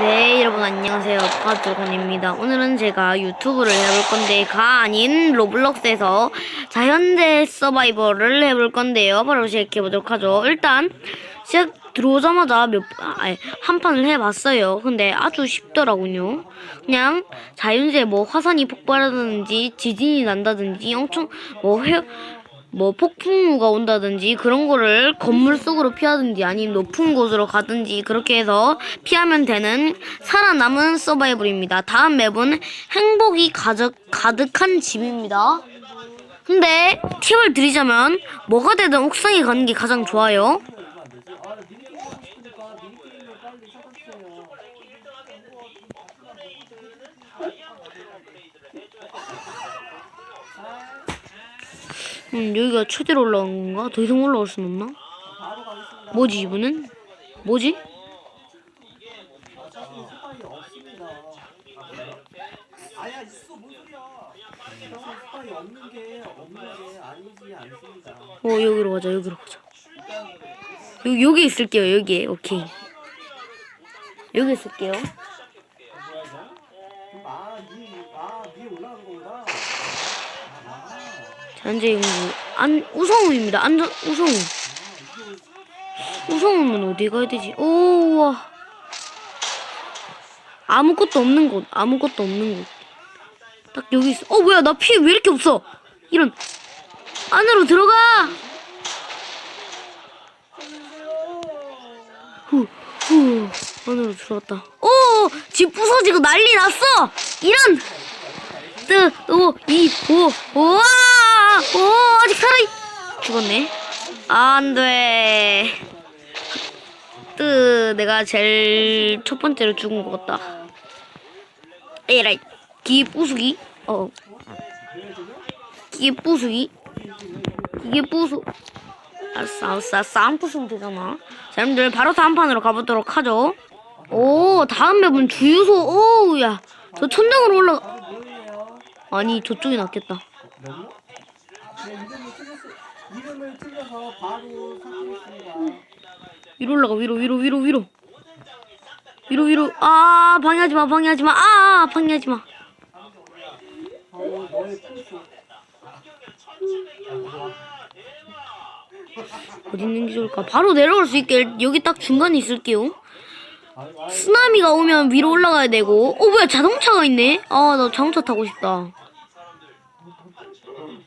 네, 여러분 안녕하세요. 파드곤입니다. 오늘은 제가 유튜브를 해볼 건데, 가 아닌 로블록스에서 자연재 서바이벌을 해볼 건데요. 바로 시작해보도록 하죠. 일단, 시작 들어오자마자 몇, 아, 아니, 한 판을 해봤어요. 근데 아주 쉽더라고요. 그냥 자연재 뭐 화산이 폭발하든지, 지진이 난다든지, 엄청 뭐 회, 뭐 폭풍우가 온다든지 그런 거를 건물 속으로 피하든지 아니면 높은 곳으로 가든지 그렇게 해서 피하면 되는 살아남은 서바이벌입니다. 다음 맵은 행복이 가득, 가득한 집입니다. 근데 팁을 드리자면 뭐가 되든 옥상에 가는 게 가장 좋아요. 음, 여기가 최대로 올라온 건가? 더 이상 올라올 순 없나? 뭐지, 이분은? 뭐지? 어, 여기로 가자, 여기로 가자. 여기, 여기 있을게요, 여기에. 오케이. 여기 있을게요. 아 거구나 자연재 연구. 안, 우성우입니다. 안전, 우성우. 우성우는 어디 가야 되지? 오, 와. 아무것도 없는 곳, 아무것도 없는 곳. 딱 여기 있어. 어, 뭐야, 나 피 왜 이렇게 없어? 이런. 안으로 들어가! 후, 후, 안으로 들어갔다. 오! 집 부서지고 난리 났어! 이런! 뜨, 오, 이, 오, 우와! 오, 아직 살아있, 죽었네. 안 돼. 뜨, 내가 제일 첫 번째로 죽은 것 같다. 에라이, 기 부수기? 어. 기계 부수기? 기계 부수. 알았어, 알았어, 싸움 부수면 되잖아. 자, 여러분들 바로 다음 판으로 가보도록 하죠. 오, 다음 맵은 주유소. 오우, 야. 저 천장으로 올라가. 아니, 저쪽이 낫겠다. 네 이름을 틀렸어 이름을 틀려서 바로 사퇴했습니다 위로 올라가, 위로, 위로, 위로, 위로. 위로, 위로. 아, 방해하지 마, 방해하지 마. 아, 방해하지 마. 어 너의 어디 있는 게 좋을까? 바로 내려올 수 있게 여기 딱 중간에 있을게요. 쓰나미가 오면 위로 올라가야 되고. 어, 뭐야, 자동차가 있네? 아, 나 자동차 타고 싶다.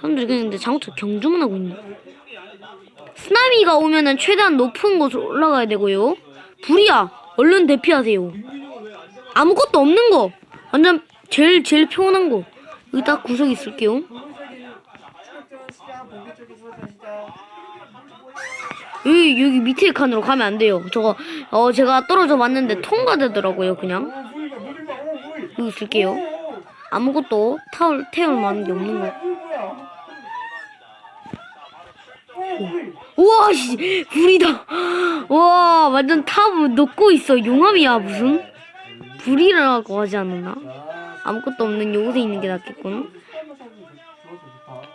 사람들이 그냥 근데 자동차 경주만 하고 있네. 쓰나미가 오면은 최대한 높은 곳으로 올라가야 되고요. 불이야. 얼른 대피하세요. 아무것도 없는 거. 완전 제일, 제일 평온한 거. 여기 딱 구석에 있을게요. 여기 여기 밑에 칸으로 가면 안 돼요. 저거 어 제가 떨어져 봤는데 통과되더라고요. 그냥 여기 있을게요. 아무것도 타올 태울 만한 게 없는 거. 어 무이 우와 씨 불이다. 와 완전 탑 녹고 있어. 용암이야 무슨 불이라고 하지 않았나? 아무것도 없는 요곳에 있는 게 낫겠군.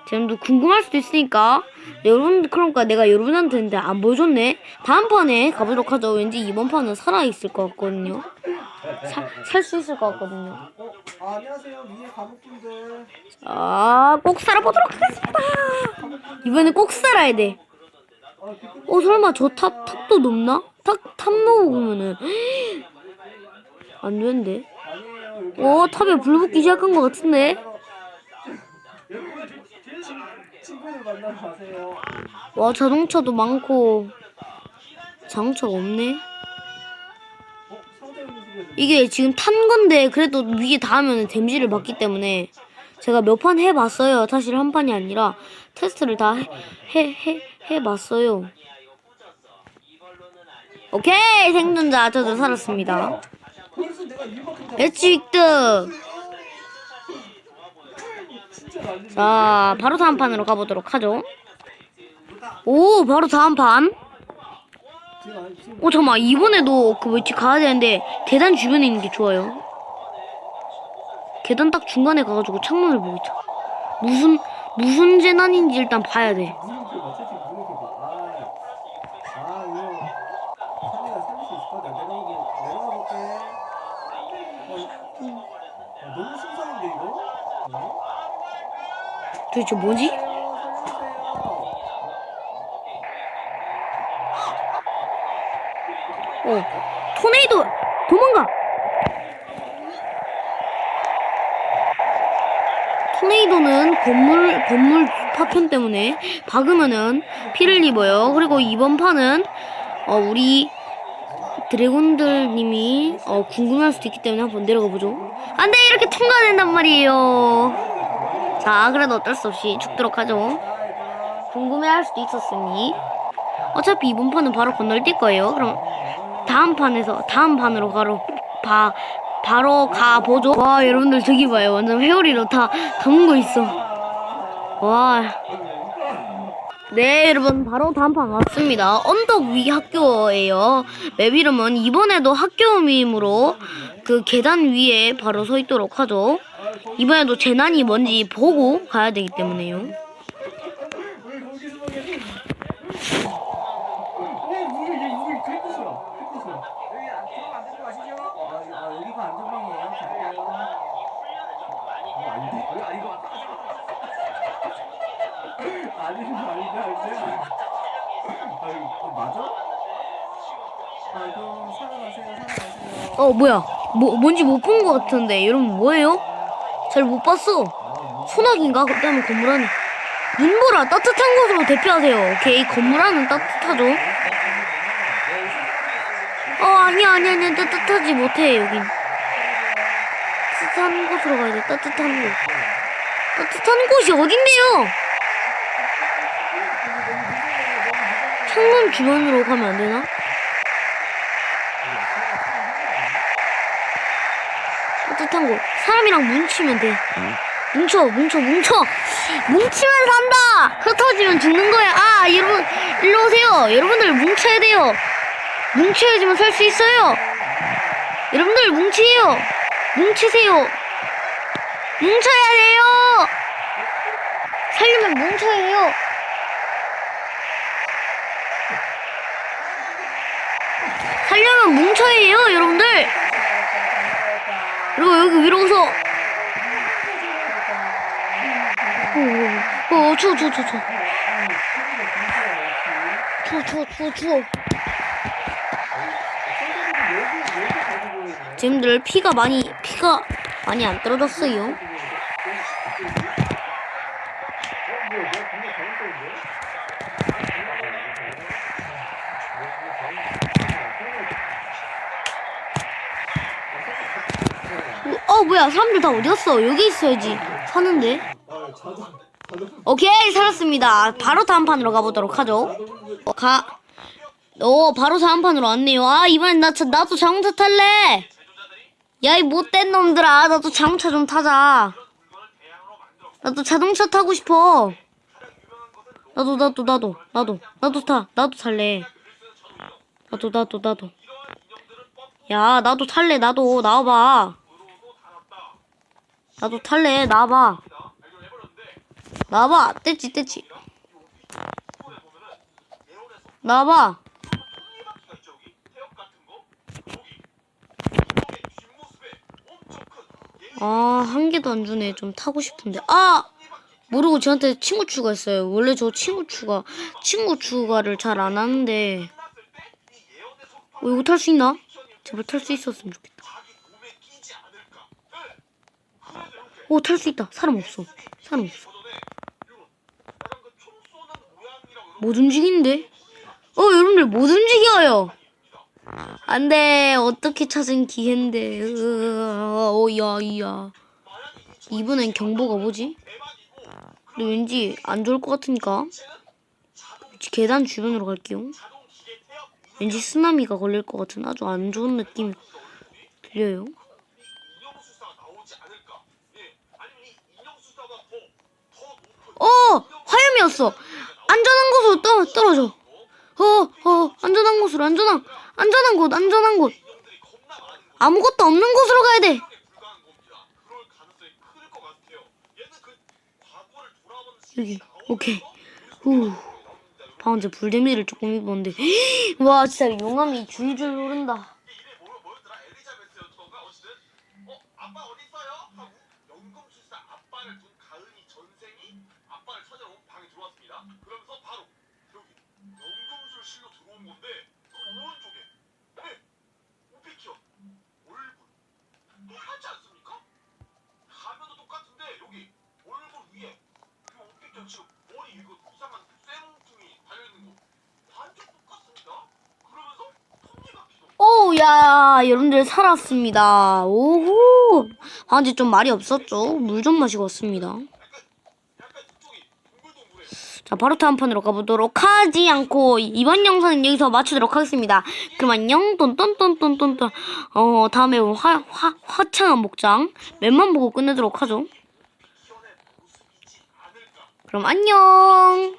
지금도 궁금할 수도 있으니까 여러분 그러니까 내가 여러분한테 안 보여줬네. 다음 판에 가보도록 하죠. 왠지 이번 판은 살아 있을 것 같거든요. 살 수 있을 것 같거든요. 어 아, 안녕하세요 위에 감옥분들 아, 꼭 살아보도록 하겠습니다. 이번에 꼭 살아야 돼. 어 설마 저 탑, 탑도 높나? 탑, 탑 넘어보면은. 안 되는데. 어, 탑에 불 붙기 시작한 것 같은데? 와, 자동차도 많고. 자동차가 없네. 이게 지금 탄 건데, 그래도 위에 닿으면 데미지를 받기 때문에. 제가 몇 판 해봤어요. 사실 한 판이 아니라. 테스트를 다 해, 해, 해, 해봤어요. 오케이! 생존자, 저도 살았습니다. 진짜 많이 자, 바로 다음 판으로 가보도록 하죠. 오, 바로 다음 판. 오, 잠깐만. 이번에도 그 뭐지 가야 되는데, 계단 주변에 있는 게 좋아요. 계단 딱 중간에 가가지고 창문을 보고 있자. 무슨, 무슨 재난인지 일단 봐야 돼. 봐채팅 물음표 봐아 아, 이거 상대가 살릴 수 있을 것 같아 내가 보기 내가 볼게 어, 너무 순삭인데 이거? 네? 도대체 뭐지? 살려주세요. 어, 토네이도 도망가. 토네이도는 건물 건물 파편 때문에 박으면은 피를 입어요. 그리고 이번 판은 어 우리 드래곤들님이 어 궁금해할 수도 있기 때문에 한번 내려가 보죠. 안돼 이렇게 통과된단 말이에요. 자 그래도 어쩔 수 없이 죽도록 하죠. 궁금해할 수도 있었으니 어차피 이번 판은 바로 건널 뛸 거예요. 그럼 다음 판에서 다음 판으로 바로 바 바로 가 보죠. 와 여러분들 저기 봐요. 완전 회오리로 다 감은 거 있어. 와. 네 여러분 바로 다음 판 왔습니다. 언덕 위 학교예요. 맵 이름은 이번에도 학교음이므로 그 계단 위에 바로 서 있도록 하죠. 이번에도 재난이 뭔지 보고 가야 되기 때문에요. 왜 거기 숨어 계세요? 왜 물을 얘 물이 긁으시라 긁으시라 여기 안 들어가면 안 되는 거 아시죠? 아, 여- 아 여기가 안전방이에요 갈게요 어 아닌데? 여기 아닌 것 같아 아닌 거 아닌데 아닌데 아 이거 맞아? 아 그럼 살아가세요 살아가세요 어 뭐야? 뭐 뭔지 못 본 것 같은데 여러분 뭐예요? 잘 못 봤어. 소나기인가? 그때는 건물 안에 눈보라 따뜻한 곳으로 대피하세요. 오케이 건물 안은 따뜻하죠. 어 아니야 아니야 아니야 따뜻하지 못해 여긴. 따뜻한 곳으로 가야 돼. 따뜻한 곳. 따뜻한 곳이 어딘데요? 창문 주변으로 가면 안 되나? 따뜻한 곳. 사람이랑 뭉치면 돼. 뭉쳐, 뭉쳐, 뭉쳐. 뭉치면 산다. 흩어지면 죽는 거야. 아, 여러분, 일로 오세요. 여러분들 뭉쳐야 돼요. 뭉쳐야지만 살 수 있어요. 여러분들 뭉치세요. 뭉치세요. 뭉쳐야 돼요. 살려면 뭉쳐야 해요. 살려면 뭉쳐야 해요, 여러분들. 그리고 여기 위로 오서 추워, 추워, 추워, 추워. 추워, 추워, 추워, 추워. 지금들 피가 많이, 피가 많이 안 떨어졌어요. 어, 뭐야, 사람들 다 어디 갔어? 여기 있어야지. 사는데. 오케이, 살았습니다. 바로 다음 판으로 가보도록 하죠. 어, 가. 오, 바로 다음 판으로 왔네요. 아, 이번엔 나, 자- 나도 자동차 탈래. 야, 이 못된 놈들아. 나도 자동차 좀 타자. 나도 자동차 타고 싶어. 나도, 나도, 나도, 나도, 나도 타. 나도 탈래. 나도, 나도, 나도. 야, 나도 탈래. 나도, 나와봐. 나도 탈래. 나와봐. 나와봐. 떼치, 떼치. 나와봐. 아, 한 개도 안 주네. 좀 타고 싶은데. 아! 모르고 저한테 친구 추가했어요. 원래 저 친구 추가, 친구 추가를 잘 안 하는데. 어, 이거 탈 수 있나? 제발 탈 수 있었으면 좋겠다. 오, 탈 수 있다. 사람 없어. 사람 없어. 못 움직이는데? 어, 여러분들 못 움직여요. 안 돼. 어떻게 찾은 기회인데. 어, 야, 이야. 이번엔 경보가 뭐지? 근데 왠지 안 좋을 것 같으니까. 계단 주변으로 갈게요. 왠지 쓰나미가 걸릴 것 같은 아주 안 좋은 느낌 들려요. 어! 화염이었어! 안전한 곳으로 떠, 떨어져. 어, 어, 안전한 곳으로, 안전한, 안전한 곳, 안전한 곳. 아무것도 없는 곳으로 가야 돼. 여기, 오케이. 후. 방금 제 불데미를 조금 입었는데. 와, 진짜 용암이 줄줄 흐른다. 오, 야, 여러분들 살았습니다. 오호. 아, 근데 좀 말이 없었죠? 물 좀 마시고 왔습니다. 자, 바로 다음 판으로 가보도록 하지 않고, 이번 영상은 여기서 마치도록 하겠습니다. 그럼 안녕, 똔똔똔똔똔똔. 어, 다음에 화, 화, 화창한 목장. 맵만 보고 끝내도록 하죠. 그럼 안녕.